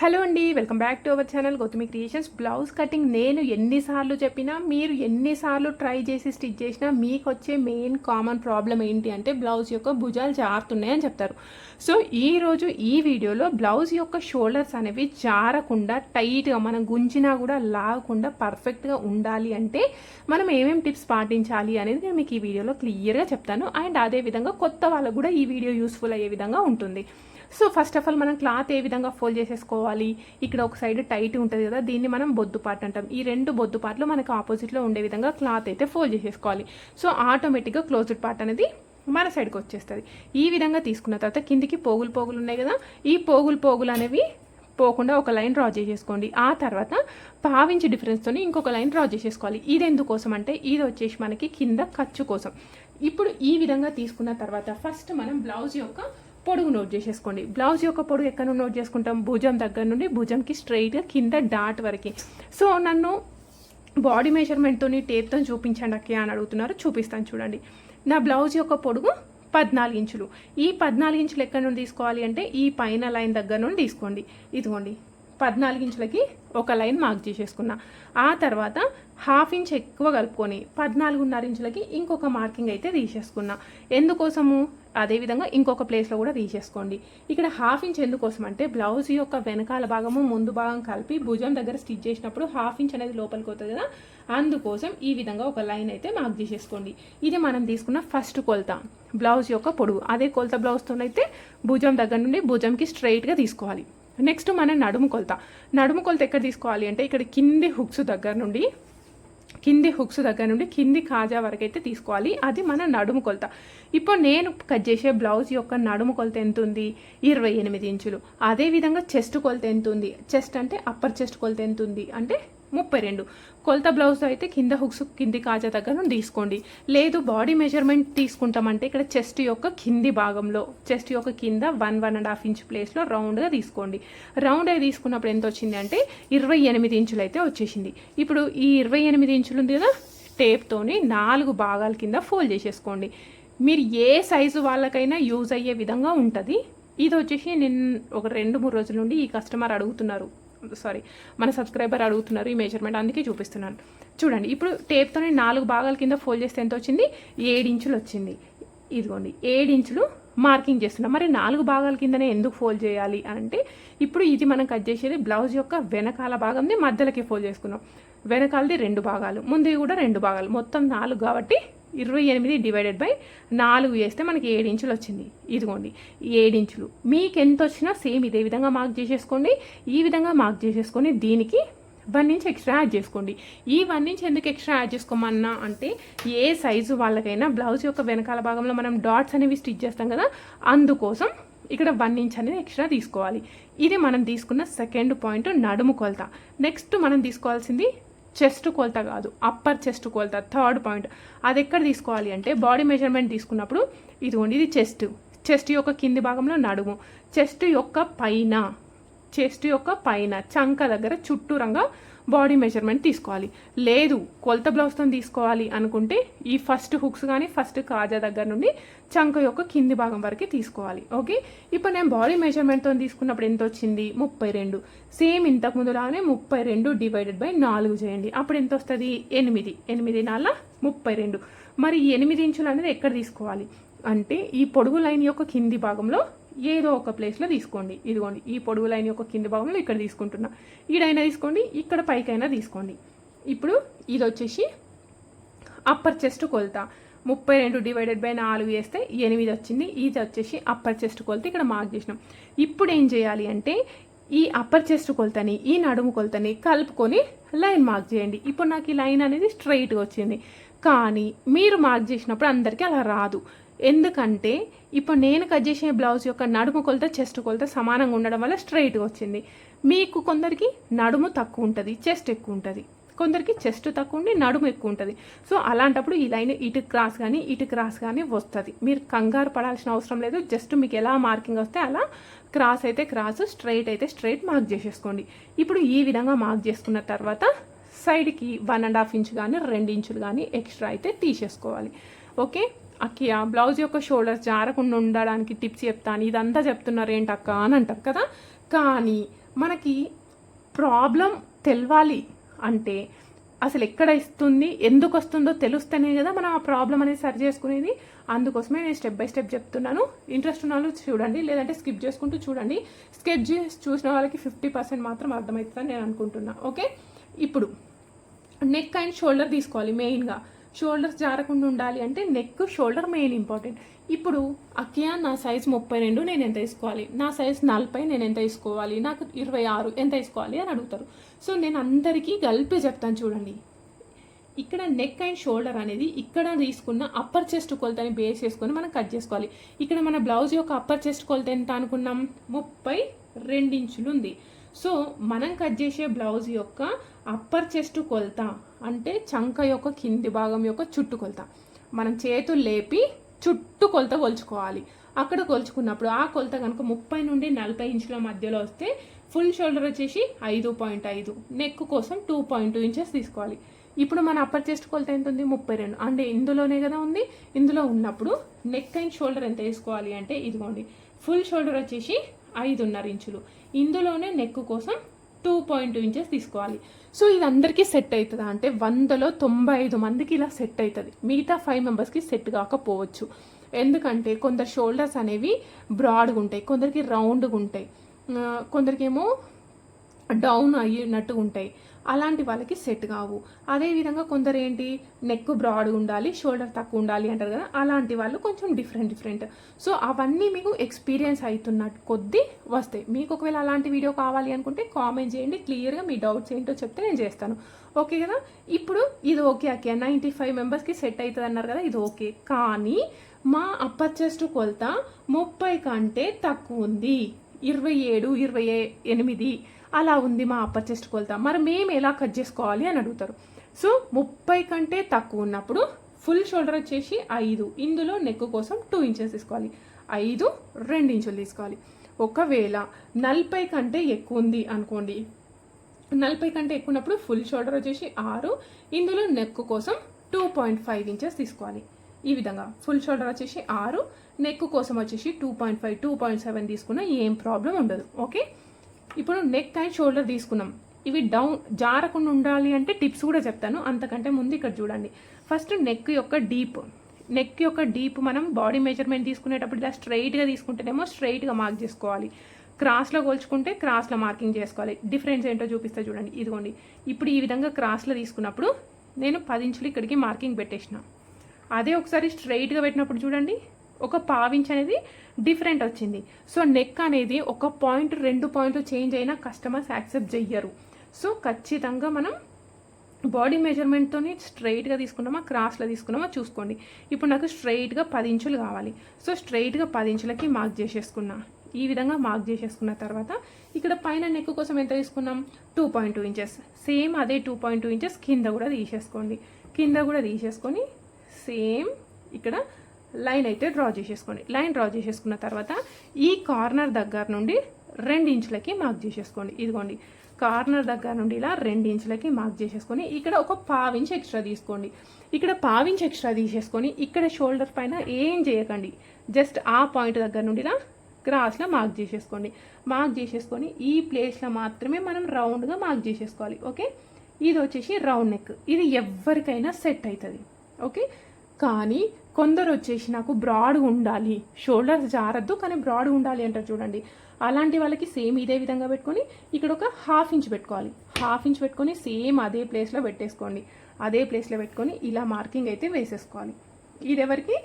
Hello అండి welcome back to our channel Gautami creations. Blouse cutting నేను ఎన్నిసార్లు చెప్పినా మీరు ఎన్నిసార్లు ట్రై చేసి స్టిచ్ చేసినా మీకు వచ్చే మెయిన్ కామన్ ప్రాబ్లం ఏంటి అంటే బ్లౌజ్ యొక్క భుజాలు జారుతున్నాయని చెప్తారు. సో ఈరోజు ఈ వీడియోలో బ్లౌజ్ యొక్క షోల్డర్స్ అనేవి జారకుండా టైట్గా మనం గుంజినా కూడా లాగకుండా పర్ఫెక్ట్గా ఉండాలి అంటే మనం ఏమేమి టిప్స్ పాటించాలి అనేది నేను మీకు ఈ వీడియోలో క్లియర్గా చెప్తాను. అండ్ అదేవిధంగా కొత్త వాళ్ళకు కూడా ఈ వీడియో యూస్ఫుల్ అయ్యే విధంగా ఉంటుంది. సో ఫస్ట్ ఆఫ్ ఆల్ మనం క్లాత్ ఏ విధంగా ఫోల్డ్ చేసేసుకోవాలి? ఇక్కడ ఒక సైడ్ టైట్ ఉంటుంది కదా దీన్ని మనం బొద్దు పార్ట్ అంటాం. ఈ రెండు బొద్దు పార్ట్లు మనకు ఆపోజిట్లో ఉండే విధంగా క్లాత్ అయితే ఫోల్డ్ చేసేసుకోవాలి. సో ఆటోమేటిక్గా క్లోజ్డ్ పార్ట్ అనేది మన సైడ్కి వచ్చేస్తుంది. ఈ విధంగా తీసుకున్న తర్వాత కిందికి పోగులు పోగులు ఉన్నాయి కదా ఈ పోగులు పోగులు అనేవి పోకుండా ఒక లైన్ డ్రా చేసేసుకోండి. ఆ తర్వాత పావించి డిఫరెన్స్తో ఇంకొక లైన్ డ్రా చేసేసుకోవాలి. ఇది ఎందుకోసం అంటే ఇది వచ్చేసి మనకి కింద ఖర్చు కోసం. ఇప్పుడు ఈ విధంగా తీసుకున్న తర్వాత ఫస్ట్ మనం బ్లౌజ్ యొక్క పొడుగు నోట్ చేసేసుకోండి. బ్లౌజ్ యొక్క పొడుగు ఎక్కడ నుండి నోట్ చేసుకుంటాం? భుజం దగ్గర నుండి భుజంకి స్ట్రైట్గా కింద డాట్ వరకు. సో నన్ను బాడీ మెజర్మెంట్తో టేప్తో చూపించండి అక్కే అని అడుగుతున్నారు. చూపిస్తాను చూడండి. నా బ్లౌజ్ యొక్క పొడుగు పద్నాలుగు ఇంచులు. ఈ పద్నాలుగు ఇంచులు ఎక్కడి నుండి తీసుకోవాలి అంటే ఈ పైన లైన్ దగ్గర నుండి తీసుకోండి. ఇదిగోండి. పద్నాలుగు ఇంచులకి ఒక లైన్ మార్క్ చేసేసుకున్నా. ఆ తర్వాత హాఫ్ ఇంచ్ ఎక్కువ కలుపుకొని పద్నాలుగున్నర ఇంచులకి ఇంకొక మార్కింగ్ అయితే తీసేసుకున్నా. ఎందుకోసము? అదేవిధంగా ఇంకొక ప్లేస్లో కూడా తీసేసుకోండి. ఇక్కడ హాఫ్ ఇంచ్ ఎందుకోసం అంటే బ్లౌజ్ యొక్క వెనకాల భాగము ముందు భాగం కలిపి భుజం దగ్గర స్టిచ్ చేసినప్పుడు హాఫ్ ఇంచ్ అనేది లోపలికి వస్తుంది కదా? అందుకోసం ఈ విధంగా ఒక లైన్ అయితే మార్క్ చేసేసుకోండి. ఇది మనం తీసుకున్న ఫస్ట్ కొలత బ్లౌజ్ యొక్క పొడుగు. అదే కొలత బ్లౌజ్తోనైతే భుజం దగ్గర నుండి భుజంకి స్ట్రైట్గా తీసుకోవాలి. నెక్స్ట్ మన నడుము కొలత. నడుము కొలత ఎక్కడ తీసుకోవాలి అంటే ఇక్కడ కింది హుక్స్ దగ్గర నుండి కింది హుక్స్ దగ్గర నుండి కింది కాజా వరకు అయితే తీసుకోవాలి. అది మన నడుము కొలత. ఇప్పుడు నేను కట్ చేసే బ్లౌజ్ యొక్క నడుము కొలత ఎంత ఉంది? ఇరవై ఎనిమిది ఇంచులు. అదేవిధంగా చెస్ట్ కొలత ఎంత ఉంది? చెస్ట్ అంటే అప్పర్ చెస్ట్ కొలత ఎంత ఉంది? అంటే ముప్పై రెండు. కొలత బ్లౌజ్ అయితే కింద హుక్స్ కింది కాజా దగ్గర తీసుకోండి. లేదు బాడీ మెజర్మెంట్ తీసుకుంటామంటే ఇక్కడ చెస్ట్ యొక్క కింది భాగంలో చెస్ట్ యొక్క కింద one one and half inch ప్లేస్లో రౌండ్గా తీసుకోండి. రౌండ్ అయి తీసుకున్నప్పుడు ఎంత వచ్చింది అంటే ఇరవై ఎనిమిది ఇంచులు అయితే వచ్చేసింది. ఇప్పుడు ఈ ఇరవై ఎనిమిది ఇంచులు ఉంది కదా టేప్తోని నాలుగు భాగాల కింద ఫోల్డ్ చేసేసుకోండి. మీరు ఏ సైజు వాళ్ళకైనా యూజ్ అయ్యే విధంగా ఉంటుంది. ఇది వచ్చేసి నేను ఒక రెండు మూడు రోజుల నుండి ఈ కస్టమర్ అడుగుతున్నారు. సారీ మన సబ్స్క్రైబర్ అడుగుతున్నారు ఈ మెజర్మెంట్ అందుకే చూపిస్తున్నాను. చూడండి ఇప్పుడు టేప్తోనే నాలుగు భాగాల కింద ఫోల్డ్ చేస్తే ఎంత వచ్చింది? ఏడు ఇంచులు వచ్చింది. ఇదిగోండి ఏడు ఇంచులు మార్కింగ్ చేస్తున్నాం. మరి నాలుగు భాగాల కిందనే ఎందుకు ఫోల్డ్ చేయాలి అంటే ఇప్పుడు ఇది మనం కట్ చేసేది బ్లౌజ్ యొక్క వెనకాల భాగంని మధ్యలోకి ఫోల్డ్ చేసుకున్నాం. వెనకాలది రెండు భాగాలు ముందు కూడా రెండు భాగాలు మొత్తం నాలుగు కాబట్టి ఇరవై ఎనిమిది డివైడెడ్ బై నాలుగు వేస్తే మనకి ఏడు ఇంచులు వచ్చింది. ఇదిగోండి ఏడు ఇంచులు. మీకు ఎంత వచ్చినా సేమ్ ఇదే విధంగా మార్క్ చేసేసుకోండి. ఈ విధంగా మార్క్ చేసేసుకొని దీనికి వన్ ఇంచ్ ఎక్స్ట్రా యాడ్ చేసుకోండి. ఈ వన్ ఇంచ్ ఎందుకు ఎక్స్ట్రా యాడ్ చేసుకోమన్నా అంటే ఏ సైజు వాళ్ళకైనా బ్లౌజ్ యొక్క వెనకాల భాగంలో మనం డాట్స్ అనేవి స్టిచ్ చేస్తాం కదా అందుకోసం ఇక్కడ వన్ ఇంచ్ అనేది ఎక్స్ట్రా తీసుకోవాలి. ఇది మనం తీసుకున్న సెకండ్ పాయింట్ నడుము కొలత. నెక్స్ట్ మనం తీసుకోవాల్సింది చెస్ట్ కొలత కాదు అప్పర్ చెస్ట్ కొలత థర్డ్ పాయింట్ అది ఎక్కడ తీసుకోవాలి అంటే బాడీ మెజర్మెంట్ తీసుకున్నప్పుడు ఇదిగోండి ఇది చెస్ట్. చెస్ట్ యొక్క కింది భాగంలో నడుము. చెస్ట్ యొక్క పైన చెస్ట్ యొక్క పైన చంక దగ్గర చుట్టూరంగా బాడీ మెజర్మెంట్ తీసుకోవాలి. లేదు కొలత బ్లౌజ్తో తీసుకోవాలి అనుకుంటే ఈ ఫస్ట్ హుక్స్ కానీ ఫస్ట్ కాజా దగ్గర నుండి చంక యొక్క కింది భాగం వరకు తీసుకోవాలి. ఓకే? ఇప్పుడు నేను బాడీ మెజర్మెంట్తో తీసుకున్నప్పుడు ఎంత వచ్చింది? ముప్పై రెండు. సేమ్ ఇంతకు ముందులానే ముప్పై రెండు డివైడెడ్ బై నాలుగు చేయండి. అప్పుడు ఎంత వస్తుంది? ఎనిమిది. ఎనిమిది నాలుగు ముప్పై రెండు. మరి ఎనిమిది ఇంచులు అనేది ఎక్కడ తీసుకోవాలి? అంటే ఈ పొడుగు లైన్ యొక్క కింది భాగంలో ఏదో ఒక ప్లేస్లో తీసుకోండి. ఇదిగోండి ఈ పొడుగు లైన్ యొక్క కింది భాగంలో ఇక్కడ తీసుకుంటున్నా. ఈడైనా తీసుకోండి ఇక్కడ పైకైనా తీసుకోండి. ఇప్పుడు ఇది వచ్చేసి అప్పర్ చెస్ట్ కొలత. ముప్పై రెండు డివైడెడ్ బై నాలుగు వేస్తే ఎనిమిది వచ్చింది. ఇది వచ్చేసి అప్పర్ చెస్ట్ కొలత ఇక్కడ మార్క్ చేసినాం. ఇప్పుడు ఏం చేయాలి అంటే ఈ అప్పర్ చెస్ట్ కొలతని ఈ నడుము కొలతని కలుపుకొని లైన్ మార్క్ చేయండి. ఇప్పుడు నాకు ఈ లైన్ అనేది స్ట్రైట్గా వచ్చింది. కానీ మీరు మార్క్ చేసినప్పుడు అందరికీ అలా రాదు. ఎందుకంటే ఇప్పుడు నేను కట్ చేసిన బ్లౌజ్ యొక్క నడుము కొలత చెస్ట్ కొలత సమానంగా ఉండడం వల్ల స్ట్రైట్గా వచ్చింది. మీకు కొందరికి నడుము తక్కువ ఉంటుంది చెస్ట్ ఎక్కువ ఉంటుంది. కొందరికి చెస్ట్ తక్కువ ఉండి నడుము ఎక్కువ ఉంటుంది. సో అలాంటప్పుడు ఈ లైన్ ఇటు క్రాస్ కానీ ఇటు క్రాస్ కానీ వస్తుంది. మీరు కంగారు పడాల్సిన అవసరం లేదు. జస్ట్ మీకు ఎలా మార్కింగ్ వస్తే అలా క్రాస్ అయితే క్రాస్ స్ట్రైట్ అయితే స్ట్రైట్ మార్క్ చేసేసుకోండి. ఇప్పుడు ఈ విధంగా మార్క్ చేసుకున్న తర్వాత సైడ్కి వన్ అండ్ హాఫ్ ఇంచ్ కానీ రెండు ఇంచులు కానీ ఎక్స్ట్రా అయితే తీసేసుకోవాలి. ఓకే అక్కియా బ్లౌజ్ యొక్క షోల్డర్స్ జారకుండా ఉండడానికి టిప్స్ చెప్తాను. ఇదంతా చెప్తున్నారు ఏంటి అక్క అని అంటాం కదా? కానీ మనకి ప్రాబ్లం తెలవాలి అంటే అసలు ఎక్కడ ఇస్తుంది ఎందుకు వస్తుందో తెలుస్తేనే కదా మనం ఆ ప్రాబ్లం అనేది సరి చేసుకునేది. అందుకోసమే నేను స్టెప్ బై స్టెప్ చెప్తున్నాను. ఇంట్రెస్ట్ ఉన్న వాళ్ళు చూడండి లేదంటే స్కిప్ చేసుకుంటూ చూడండి. స్కిప్ చేసి చూసిన వాళ్ళకి ఫిఫ్టీ పర్సెంట్ మాత్రం అర్థమవుతుందని నేను అనుకుంటున్నా. ఓకే ఇప్పుడు నెక్ అండ్ షోల్డర్ తీసుకోవాలి మెయిన్గా షోల్డర్స్ జారకుండా ఉండాలి అంటే నెక్ షోల్డర్ మెయిన్ ఇంపార్టెంట్ ఇప్పుడు అక్కయ్య నా సైజ్ ముప్పై రెండు నేను ఎంత తీసుకోవాలి నా సైజ్ నలభై నేను ఎంత తీసుకోవాలి నాకు ఇరవై ఆరు ఎంత తీసుకోవాలి అని అడుగుతారు. సో నేను అందరికీ కలిపి చెప్తాను చూడండి. ఇక్కడ నెక్ అండ్ షోల్డర్ అనేది ఇక్కడ తీసుకున్న అప్పర్ చెస్ట్ కొలతని బేస్ చేసుకొని మనం కట్ చేసుకోవాలి. ఇక్కడ మన బ్లౌజ్ యొక్క అప్పర్ చెస్ట్ కొలత ఎంత అనుకున్నాం? ముప్పై రెండించులు ఉంది. సో మనం కట్ చేసే బ్లౌజ్ యొక్క అప్పర్ చెస్ట్ కొలత అంటే చంక యొక్క కింది భాగం యొక్క చుట్టు కొలత. మనం చేతులు లేపి చుట్టు కొలత కొలుచుకోవాలి. అక్కడ కొలుచుకున్నప్పుడు ఆ కొలత కనుక ముప్పై నుండి నలభై ఇంచుల మధ్యలో వస్తే ఫుల్ షోల్డర్ వచ్చేసి ఐదు పాయింట్ ఐదు నెక్ కోసం టూ పాయింట్ టూ ఇంచెస్ తీసుకోవాలి. ఇప్పుడు మన అప్పర్ చెస్ట్ కొలత ఎంత ఉంది? ముప్పై రెండు. అంటే ఇందులోనే కదా ఉంది? ఇందులో ఉన్నప్పుడు నెక్ అండ్ షోల్డర్ ఎంత వేసుకోవాలి అంటే ఇదిగోండి. ఫుల్ షోల్డర్ వచ్చేసి ఐదున్నర ఇంచులు. ఇందులోనే నెక్ కోసం టూ పాయింట్ టూ ఇంచెస్ తీసుకోవాలి. సో ఇది అందరికీ సెట్ అవుతుందా? అంటే వందలో తొంభై ఐదు మందికి ఇలా సెట్ అవుతుంది. మిగతా ఫైవ్ మెంబర్స్కి సెట్ కాకపోవచ్చు. ఎందుకంటే కొందరు షోల్డర్స్ అనేవి బ్రాడ్గా ఉంటాయి కొందరికి రౌండ్గా ఉంటాయి. కొందరికేమో డౌన్ అయ్యినట్టుగా ఉంటాయి. అలాంటి వాళ్ళకి సెట్ కావు. అదేవిధంగా కొందరు ఏంటి నెక్ బ్రాడ్ ఉండాలి షోల్డర్ తక్కువ ఉండాలి అంటారు కదా అలాంటి వాళ్ళు కొంచెం డిఫరెంట్ డిఫరెంట్ సో అవన్నీ మీకు ఎక్స్పీరియన్స్ అవుతున్న కొద్దీ వస్తాయి. మీకు ఒకవేళ అలాంటి వీడియో కావాలి అనుకుంటే కామెంట్ చేయండి. క్లియర్గా మీ డౌట్స్ ఏంటో చెప్తే నేను చేస్తాను. ఓకే కదా? ఇప్పుడు ఇది ఓకే ఓకే నైంటీ ఫైవ్ మెంబర్స్కి సెట్ అవుతుంది అన్నారు కదా ఇది ఓకే కానీ మా అప్పర్ చెస్ట్ కొలత ముప్పై కంటే తక్కువ ఉంది. ఇరవై ఏడు ఇరవై ఏ- ఎనిమిది. అలా ఉంది మా అప్పర్ చెస్ట్ కొలత. మరి మేము ఎలా కట్ చేసుకోవాలి అని అడుగుతారు. సో ముప్పై కంటే తక్కువ ఉన్నప్పుడు ఫుల్ షోల్డర్ వచ్చేసి ఐదు. ఇందులో నెక్ కోసం టూ ఇంచెస్ తీసుకోవాలి. ఐదు రెండు ఇంచులు తీసుకోవాలి. ఒకవేళ నలభై కంటే ఎక్కువ ఉంది అనుకోండి. నలభై కంటే ఎక్కువ ఉన్నప్పుడు ఫుల్ షోల్డర్ వచ్చేసి ఆరు. ఇందులో నెక్ కోసం టూ పాయింట్ ఫైవ్ ఇంచెస్ తీసుకోవాలి. ఈ విధంగా ఫుల్ షోల్డర్ వచ్చేసి ఆరు. నెక్ కోసం వచ్చేసి two point five two point seven తీసుకున్న ఏం ప్రాబ్లం ఉండదు. ఓకే ఇప్పుడు నెక్ అండ్ షోల్డర్ తీసుకున్నాం ఇవి డౌన్ జారకుండా ఉండాలి అంటే టిప్స్ కూడా చెప్తాను. అంతకంటే ముందు ఇక్కడ చూడండి. ఫస్ట్ నెక్ యొక్క డీప్ నెక్ యొక్క డీప్ మనం బాడీ మెజర్మెంట్ తీసుకునేటప్పుడు ఇలా స్ట్రైట్గా తీసుకుంటేనేమో స్ట్రైట్గా మార్క్ చేసుకోవాలి. క్రాస్లో కొలుచుకుంటే క్రాస్లో మార్కింగ్ చేసుకోవాలి. డిఫరెన్స్ ఏంటో చూపిస్తా చూడండి. ఇదిగోండి. ఇప్పుడు ఈ విధంగా క్రాస్లో తీసుకున్నప్పుడు నేను పది ఇంచులు ఇక్కడికి మార్కింగ్ పెట్టేసిన. అదే ఒకసారి స్ట్రైట్గా పెట్టినప్పుడు చూడండి. ఒక పావించ్ అనేది డిఫరెంట్ వచ్చింది. సో నెక్ అనేది ఒక పాయింట్ రెండు పాయింట్లు చేంజ్ అయినా కస్టమర్స్ యాక్సెప్ట్ చెయ్యరు. సో ఖచ్చితంగా మనం బాడీ మెజర్మెంట్తోని స్ట్రైట్గా తీసుకున్నామా క్రాస్లో తీసుకున్నామా చూసుకోండి. ఇప్పుడు నాకు స్ట్రైట్గా పది ఇంచులు కావాలి. సో స్ట్రైట్గా పది ఇంచులకి మార్క్ చేసేసుకున్నా. ఈ విధంగా మార్క్ చేసేసుకున్న తర్వాత ఇక్కడ పైన నెక్ కోసం ఎంత తీసుకున్నాం? Two point two inches. Same అదే టూ పాయింట్ టూ ఇంచెస్ కింద కూడా తీసేసుకోండి. కింద కూడా తీసేసుకొని సేమ్ ఇక్కడ లైన్ అయితే డ్రా చేసేసుకోండి. లైన్ డ్రా చేసేసుకున్న తర్వాత ఈ కార్నర్ దగ్గర నుండి రెండు ఇంచులకి మార్క్ చేసేసుకోండి. ఇదిగోండి. కార్నర్ దగ్గర నుండి ఇలా రెండు ఇంచులకి మార్క్ చేసేసుకొని ఇక్కడ ఒక పావించ్ ఎక్స్ట్రా తీసుకోండి. ఇక్కడ పావించ్ ఎక్స్ట్రా తీసేసుకొని ఇక్కడ షోల్డర్ పైన ఏం చేయకండి. జస్ట్ ఆ పాయింట్ దగ్గర నుండి ఇలా క్రాస్లో మార్క్ చేసేసుకోండి. మార్క్ చేసేసుకొని ఈ ప్లేస్లో మాత్రమే మనం రౌండ్గా మార్క్ చేసేసుకోవాలి. ఓకే? ఇది వచ్చేసి రౌండ్ నెక్. ఇది ఎవరికైనా సెట్ అవుతుంది. ఓకే? కానీ కొందరు వచ్చేసి నాకు బ్రాడ్ ఉండాలి. షోల్డర్స్ జారద్దు కానీ బ్రాడ్ ఉండాలి అంటారు చూడండి. అలాంటి వాళ్ళకి సేమ్ ఇదే విధంగా పెట్టుకొని ఇక్కడ ఒక హాఫ్ ఇంచ్ పెట్టుకోవాలి. హాఫ్ ఇంచ్ పెట్టుకొని సేమ్ అదే ప్లేస్లో పెట్టేసుకోండి. అదే ప్లేస్లో పెట్టుకొని ఇలా మార్కింగ్ అయితే వేసేసుకోవాలి. ఇది ఎవరికి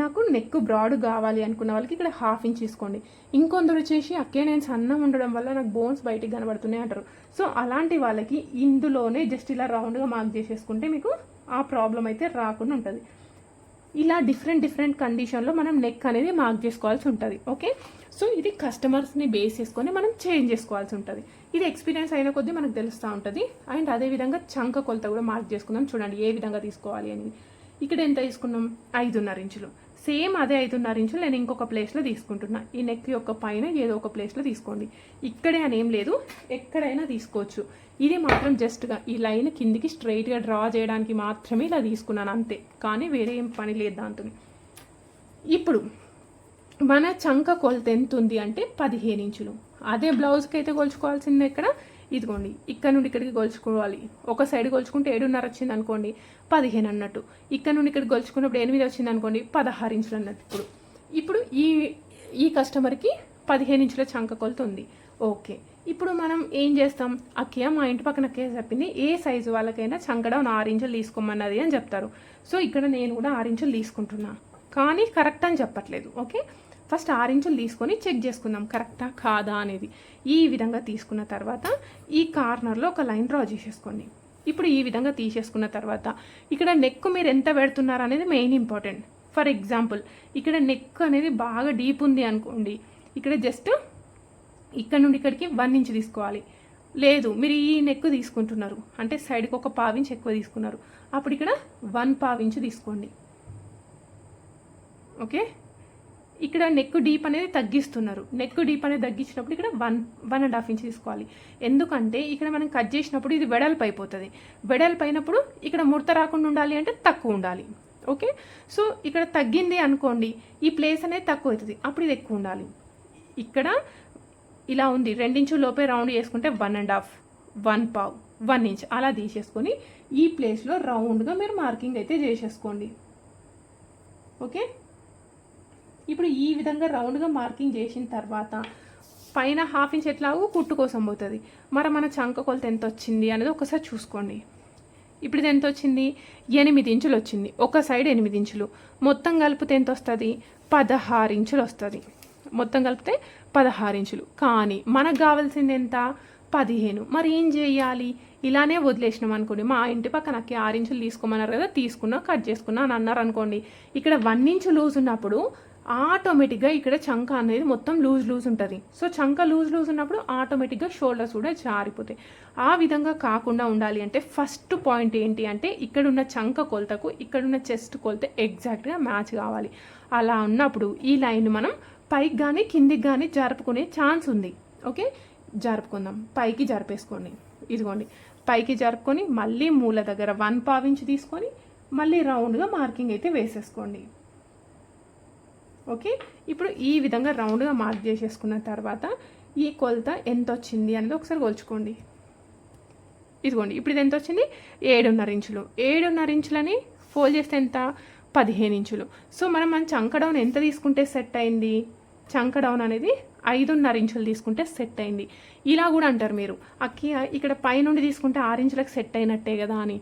నాకు నెక్ బ్రాడ్ కావాలి అనుకున్న వాళ్ళకి ఇక్కడ హాఫ్ ఇంచ్ తీసుకోండి. ఇంకొందరు వచ్చేసి అక్కే నేను సన్నం ఉండడం వల్ల నాకు బోన్స్ బయటికి కనబడుతున్నాయి అంటారు. సో అలాంటి వాళ్ళకి ఇందులోనే జస్ట్ ఇలా రౌండ్గా మార్క్ చేసేసుకుంటే మీకు ఆ ప్రాబ్లం అయితే రాకుండా ఉంటుంది. ఇలా డిఫరెంట్ డిఫరెంట్ కండిషన్లో మనం నెక్ అనేది మార్క్ చేసుకోవాల్సి ఉంటుంది ఓకే సో ఇది కస్టమర్స్ని బేస్ చేసుకొని మనం చేంజ్ చేసుకోవాల్సి ఉంటుంది. ఇది ఎక్స్పీరియన్స్ అయిన కొద్దీ మనకు తెలుస్తూ ఉంటుంది. అండ్ అదేవిధంగా చంక కొలత కూడా మార్క్ చేసుకుందాం. చూడండి ఏ విధంగా తీసుకోవాలి అని. ఇక్కడ ఎంత తీసుకున్నాం? ఐదున్నర ఇంచులు. సేమ్ అదే ఐదున్నర ఇంచులు నేను ఇంకొక ప్లేస్లో తీసుకుంటున్నా. ఈ నెక్ యొక్క పైన ఏదో ఒక ప్లేస్లో తీసుకోండి. ఇక్కడే అని ఏం లేదు ఎక్కడైనా తీసుకోవచ్చు. ఇది మాత్రం జస్ట్గా ఈ లైన్ కిందికి స్ట్రైట్గా డ్రా చేయడానికి మాత్రమే ఇలా తీసుకున్నాను అంతే. కానీ వేరే ఏం పని లేదు దాంతో ఇప్పుడు మన చంక కొలత ఎంత ఉంది అంటే పదిహేను ఇంచులు. అదే బ్లౌజ్కి అయితే కొలుచుకోవాల్సింది ఎక్కడ ఇదిగోండి ఇక్కడ నుండి ఇక్కడికి గొలుచుకోవాలి. ఒక సైడ్ గొలుచుకుంటే ఏడున్నర వచ్చింది అనుకోండి పదిహేను అన్నట్టు. ఇక్కడ నుండి ఇక్కడికి గొలుచుకున్నప్పుడు ఎనిమిది వచ్చింది అనుకోండి పదహారు ఇంచులు అన్నట్టు ఇప్పుడు. ఇప్పుడు ఈ ఈ కస్టమర్కి పదిహేను ఇంచుల చంక కొలత ఉంది. ఓకే. ఇప్పుడు మనం ఏం చేస్తాం? అక్కయ్య మా ఇంటి పక్కన అక్కయ్య చెప్పింది ఏ సైజు వాళ్ళకైనా చంకడం ఆరు ఇంచులు తీసుకోమన్నది అని చెప్తారు. సో ఇక్కడ నేను కూడా ఆరు ఇంచులు తీసుకుంటున్నా. కానీ కరెక్ట్ అని చెప్పట్లేదు. ఓకే? ఫస్ట్ ఆరు ఇంచులు తీసుకొని చెక్ చేసుకుందాం కరెక్టా కాదా అనేది. ఈ విధంగా తీసుకున్న తర్వాత ఈ కార్నర్లో ఒక లైన్ డ్రా చేసేసుకోండి. ఇప్పుడు ఈ విధంగా తీసేసుకున్న తర్వాత ఇక్కడ నెక్ మీరు ఎంత పెడుతున్నారు అనేది మెయిన్ ఇంపార్టెంట్. ఫర్ ఎగ్జాంపుల్ ఇక్కడ నెక్ అనేది బాగా డీప్ ఉంది అనుకోండి ఇక్కడ జస్ట్ ఇక్కడ నుండి ఇక్కడికి వన్ ఇంచ్ తీసుకోవాలి. లేదు మీరు ఈ నెక్ తీసుకుంటున్నారు అంటే సైడ్కి ఒక పావించ్ ఎక్కువ తీసుకున్నారు అప్పుడు ఇక్కడ వన్ పావించ్ తీసుకోండి. ఓకే? ఇక్కడ నెక్ డీప్ అనేది తగ్గిస్తున్నారు. నెక్ డీప్ అనేది తగ్గించినప్పుడు ఇక్కడ one one and half inch తీసుకోవాలి. ఎందుకంటే ఇక్కడ మనం కట్ చేసినప్పుడు ఇది వెడల్పు అయిపోతుంది. వెడల్పు అయినప్పుడు ఇక్కడ ముడత రాకుండా ఉండాలి అంటే తక్కువ ఉండాలి. ఓకే సో ఇక్కడ తగ్గింది అనుకోండి ఈ ప్లేస్ అనేది తక్కువ అవుతుంది. అప్పుడు ఇది ఎక్కువ ఉండాలి. ఇక్కడ ఇలా ఉంది. రెండించు లోపే రౌండ్ చేసుకుంటే వన్ అండ్ హాఫ్ వన్ పావ్ వన్ ఇంచ్ అలా తీసేసుకొని ఈ ప్లేస్లో రౌండ్గా మీరు మార్కింగ్ అయితే చేసేసుకోండి. ఓకే ఇప్పుడు ఈ విధంగా రౌండ్గా మార్కింగ్ చేసిన తర్వాత పైన హాఫ్ ఇంచ్ ఎట్లాగో కుట్టు కోసం పోతుంది. మరి మన చంక కొలత ఎంత వచ్చింది అనేది ఒకసారి చూసుకోండి. ఇప్పుడు ఇది ఎంత వచ్చింది ఎనిమిది ఇంచులు వచ్చింది. ఒక సైడ్ ఎనిమిది ఇంచులు. మొత్తం కలిపితే ఎంత వస్తుంది పదహారు ఇంచులు వస్తుంది. మొత్తం కలిపితే పదహారు ఇంచులు. కానీ మనకు కావాల్సింది ఎంత? పదిహేను. మరి ఏం చేయాలి? ఇలానే వదిలేసినాం అనుకోండి. మా ఇంటి పక్కన నాకు ఆరు ఇంచులు తీసుకోమన్నారు కదా తీసుకున్నా కట్ చేసుకున్నా అని అన్నారు అనుకోండి. ఇక్కడ వన్ ఇంచు లూజ్ ఉన్నప్పుడు ఆటోమేటిక్గా ఇక్కడ చంక అనేది మొత్తం లూజ్ లూజ్ ఉంటుంది. సో చంక లూజ్ లూజ్ ఉన్నప్పుడు ఆటోమేటిక్గా షోల్డర్స్ కూడా జారిపోతాయి. ఆ విధంగా కాకుండా ఉండాలి అంటే ఫస్ట్ పాయింట్ ఏంటి అంటే ఇక్కడున్న చంక కొలతకు ఇక్కడున్న చెస్ట్ కొలత ఎగ్జాక్ట్గా మ్యాచ్ కావాలి. అలా ఉన్నప్పుడు ఈ లైన్ మనం పైకి కానీ కిందికి కానీ జరుపుకునే ఛాన్స్ ఉంది. ఓకే? జరుపుకుందాం. పైకి జరిపేసుకోండి. ఇదిగోండి. పైకి జరుపుకొని మళ్ళీ మూల దగ్గర వన్ పావించి తీసుకొని మళ్ళీ రౌండ్గా మార్కింగ్ అయితే వేసేసుకోండి. ఓకే? ఇప్పుడు ఈ విధంగా రౌండ్గా మార్క్ చేసేసుకున్న తర్వాత ఈ కొలత ఎంత వచ్చింది అనేది ఒకసారి కొలుచుకోండి. ఇదిగోండి ఇప్పుడు ఇది ఎంత వచ్చింది ఏడున్నర ఇంచులు. ఏడున్నర ఇంచులని ఫోల్డ్ చేస్తే ఎంత? పదిహేను ఇంచులు. సో మనం మన చంక డౌన్ ఎంత తీసుకుంటే సెట్ అయింది? చంక డౌన్ అనేది ఐదున్నర ఇంచులు తీసుకుంటే సెట్ అయింది. ఇలా కూడా అంటారు మీరు. అక్కి ఇక్కడ పైనుండి తీసుకుంటే ఆరు ఇంచులకు సెట్ అయినట్టే కదా అని.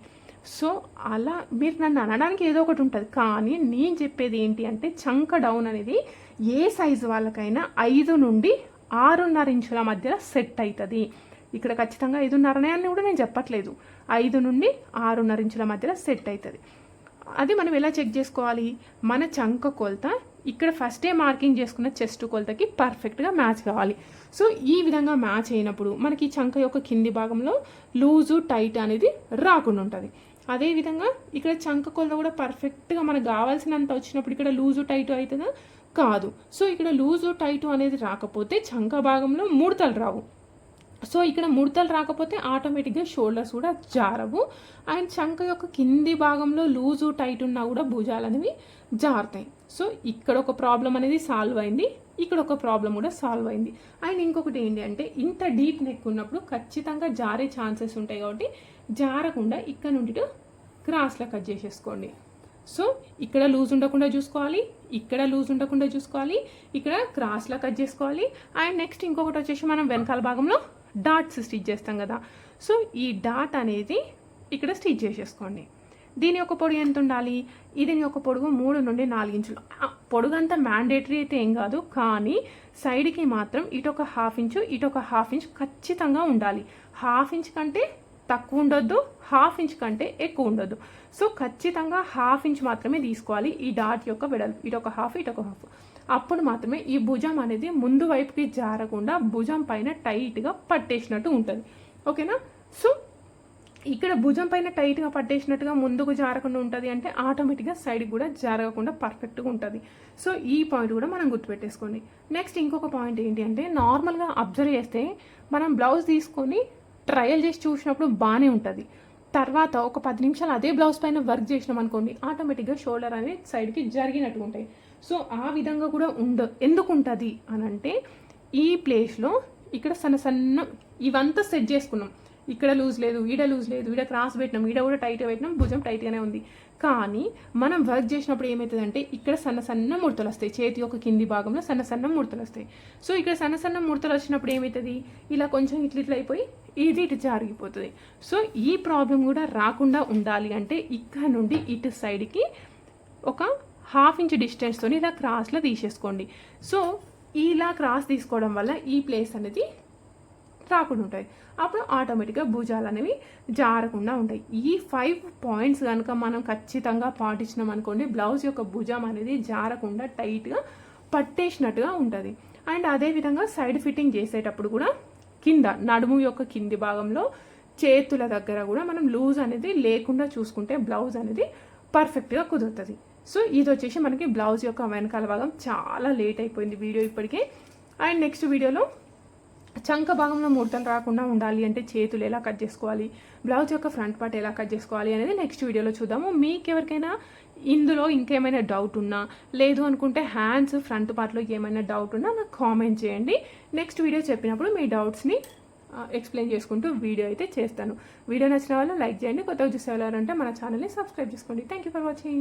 సో అలా మీరు నన్ను అనడానికి ఏదో ఒకటి ఉంటుంది. కానీ నేను చెప్పేది ఏంటి అంటే చంక డౌన్ అనేది ఏ సైజు వాళ్ళకైనా ఐదు నుండి ఆరున్నర ఇంచుల మధ్యలో సెట్ అవుతుంది ఇక్కడ ఖచ్చితంగా ఐదున్నరనే అని కూడా నేను చెప్పట్లేదు. ఐదు నుండి ఆరున్నర ఇంచుల మధ్యలో సెట్ అవుతుంది అది మనం ఎలా చెక్ చేసుకోవాలి? మన చంక కొలత ఇక్కడ ఫస్టే మార్కింగ్ చేసుకున్న చెస్ట్ కొలతకి పర్ఫెక్ట్గా మ్యాచ్ కావాలి. సో ఈ విధంగా మ్యాచ్ అయినప్పుడు మనకి ఈ చంక యొక్క కింది భాగంలో లూజు టైట్ అనేది రాకుండా ఉంటుంది. అదేవిధంగా ఇక్కడ చంక కొలత కూడా పర్ఫెక్ట్గా మనకు కావాల్సినంత వచ్చినప్పుడు ఇక్కడ లూజు టైట్ అవుతుందా? కాదు. సో ఇక్కడ లూజు టైటు అనేది రాకపోతే చంక భాగంలో ముడతలు రావు. సో ఇక్కడ ముడతలు రాకపోతే ఆటోమేటిక్గా షోల్డర్స్ కూడా జారవు. అండ్ చంక యొక్క కింది భాగంలో లూజు టైట్ ఉన్నా కూడా భుజాలు అనేవి జారుతాయి. సో ఇక్కడ ఒక ప్రాబ్లం అనేది సాల్వ్ అయింది. ఇక్కడ ఒక ప్రాబ్లం కూడా సాల్వ్ అయింది. అండ్ ఇంకొకటి ఏంటి అంటే ఇంత డీప్ నెక్ ఉన్నప్పుడు ఖచ్చితంగా జారే ఛాన్సెస్ ఉంటాయి కాబట్టి జారకుండా ఇక్కడ నుండి క్రాస్లో కట్ చేసేసుకోండి. సో ఇక్కడ లూజ్ ఉండకుండా చూసుకోవాలి ఇక్కడ లూజ్ ఉండకుండా చూసుకోవాలి ఇక్కడ క్రాస్లా కట్ చేసుకోవాలి. అండ్ నెక్స్ట్ ఇంకొకటి వచ్చేసి మనం వెనకాల భాగంలో డాట్స్ స్టిచ్ చేస్తాం కదా. సో ఈ డాట్ అనేది ఇక్కడ స్టిచ్ చేసేసుకోండి. దీని యొక్క పొడుగు ఎంత ఉండాలి? ఇది యొక్క పొడుగు మూడు నుండి నాలుగు ఇంచులు. పొడుగు అంతా మ్యాండేటరీ అయితే ఏం కాదు. కానీ సైడ్కి మాత్రం ఇటొక హాఫ్ ఇంచు ఇటొక హాఫ్ ఇంచ్ ఖచ్చితంగా ఉండాలి. హాఫ్ ఇంచ్ కంటే తక్కువ ఉండొద్దు హాఫ్ ఇంచ్ కంటే ఎక్కువ ఉండొద్దు సో ఖచ్చితంగా హాఫ్ ఇంచ్ మాత్రమే తీసుకోవాలి ఈ డాట్ యొక్క వెడల్పు. ఇటొక హాఫ్ ఇటొక హాఫ్. అప్పుడు మాత్రమే ఈ భుజం అనేది ముందు వైపుకి జారకుండా భుజం పైన టైట్గా పట్టేసినట్టు ఉంటుంది. ఓకేనా? సో ఇక్కడ భుజం పైన టైట్గా పట్టేసినట్టుగా ముందుకు జారకుండా ఉంటుంది అంటే ఆటోమేటిక్గా సైడ్కి కూడా జరగకుండా పర్ఫెక్ట్గా ఉంటుంది. సో ఈ పాయింట్ కూడా మనం గుర్తుపెట్టేసుకోండి. నెక్స్ట్ ఇంకొక పాయింట్ ఏంటి అంటే నార్మల్గా అబ్జర్వ్ చేస్తే మనం బ్లౌజ్ తీసుకొని ట్రయల్ చేసి చూసినప్పుడు బాగానే ఉంటుంది. తర్వాత ఒక పది నిమిషాలు అదే బ్లౌజ్ పైన వర్క్ చేసినాం అనుకోండి ఆటోమేటిక్గా షోల్డర్ అనేది సైడ్కి జరిగినట్టు ఉంటాయి. సో ఆ విధంగా కూడా ఉండ ఎందుకు ఉంటుంది అని అంటే ఈ ప్లేస్లో ఇక్కడ సన్న సన్న ఇవంతా సెట్ చేసుకున్నాం. ఇక్కడ లూజ్ లేదు ఈడ లూజ్ లేదు ఈడ క్రాస్ పెట్టినాం ఈడ కూడా టైట్గా పెట్టినాం భుజం టైట్గానే ఉంది. కానీ మనం వర్క్ చేసినప్పుడు ఏమవుతుందంటే ఇక్కడ సన్న సన్న ముడతలు వస్తాయి. చేతి యొక్క కింది భాగంలో సన్న సన్న ముడతలు వస్తాయి. సో ఇక్కడ సన్న సన్న ముడతలు వచ్చినప్పుడు ఏమవుతుంది ఇలా కొంచెం ఇట్లా ఇట్లా అయిపోయి ఇది ఇటు జారిగిపోతుంది సో ఈ ప్రాబ్లం కూడా రాకుండా ఉండాలి అంటే ఇక్కడ నుండి ఇటు సైడ్కి ఒక హాఫ్ ఇంచ్ డిస్టెన్స్తో ఇలా క్రాస్లో తీసేసుకోండి. సో ఇలా క్రాస్ తీసుకోవడం వల్ల ఈ ప్లేస్ అనేది రాకుండా ఉంటాయి. అప్పుడు ఆటోమేటిక్గా భుజాలు అనేవి జారకుండా ఉంటాయి. ఈ ఫైవ్ పాయింట్స్ కనుక మనం ఖచ్చితంగా పాటించినాం అనుకోండి బ్లౌజ్ యొక్క భుజం అనేది జారకుండా టైట్గా పట్టేసినట్టుగా ఉంటుంది. అండ్ అదేవిధంగా సైడ్ ఫిట్టింగ్ చేసేటప్పుడు కూడా కింద నడుము యొక్క కింది భాగంలో చేతుల దగ్గర కూడా మనం లూజ్ అనేది లేకుండా చూసుకుంటే బ్లౌజ్ అనేది పర్ఫెక్ట్గా కుదురుతుంది. సో ఇది వచ్చేసి మనకి బ్లౌజ్ యొక్క వెనకాల భాగం చాలా లేట్ అయిపోయింది వీడియో ఇప్పటికే. అండ్ నెక్స్ట్ వీడియోలో చంక భాగంలో ముడతలు రాకుండా ఉండాలి అంటే చేతులు ఎలా కట్ చేసుకోవాలి? బ్లౌజ్ యొక్క ఫ్రంట్ పార్ట్ ఎలా కట్ చేసుకోవాలి అనేది నెక్స్ట్ వీడియోలో చూద్దాము. మీకు ఎవరికైనా ఇందులో ఇంకేమైనా డౌట్ ఉన్నా లేదు అనుకుంటే హ్యాండ్స్ ఫ్రంట్ పార్ట్లో ఏమైనా డౌట్ ఉన్నా నాకు కామెంట్ చేయండి. నెక్స్ట్ వీడియో చెప్పినప్పుడు మీ డౌట్స్ని ఎక్స్ప్లెయిన్ చేసుకుంటూ వీడియో అయితే చేస్తాను. వీడియో నచ్చిన వాళ్ళు లైక్ చేయండి. కొత్తగా చూసేవాళ్ళంటే మన ఛానల్ని సబ్స్క్రైబ్ చేసుకోండి. Thank you for watching